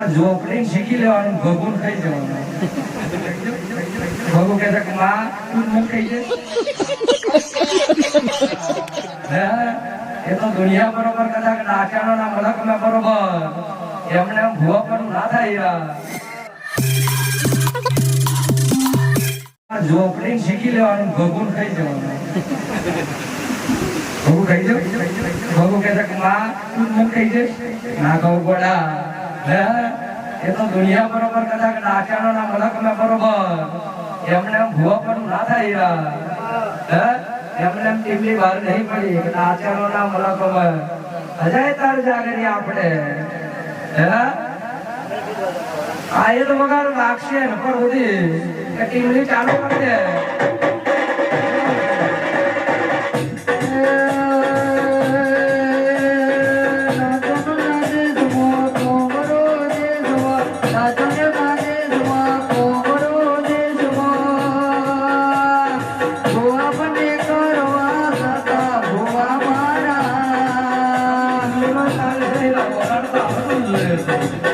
ઝોપડી શીખી લેવાનું ભગુન ખાઈ જવાનું. ભગુ કહે છે કે, માં, તું મને ખાઈ જાય એ તો દુનિયા બરોબર કદાચ નાચાનો ના મલક ના બરોબર. એમને એમ ભૂવા પર ના થાય ઝોપડી શીખી લેવાનું ભગુન ખાઈ જવાનું. ભગુ ખાઈ જાવ ભગુ કહે છે કે, માં, તું મને ખાઈ જાય ના કહું ગોડા એ તો દુનિયા બરોબર કદાચ નાચાનો ના મલક ના બરોબર. એમને એમ ભૂવા પણ ના થાય? એમને ટીમની બહાર નહીં પડી. કે નાચાનો ના મલક હજાય તાર જાગરી આપણે. હે? આ એ તો વગર ને પણ બધી કે ટીમની ચાલુ કરી એમાં તારે નહીં લાગો, વગાડ તો આવડતું જ જોઈએ. હા?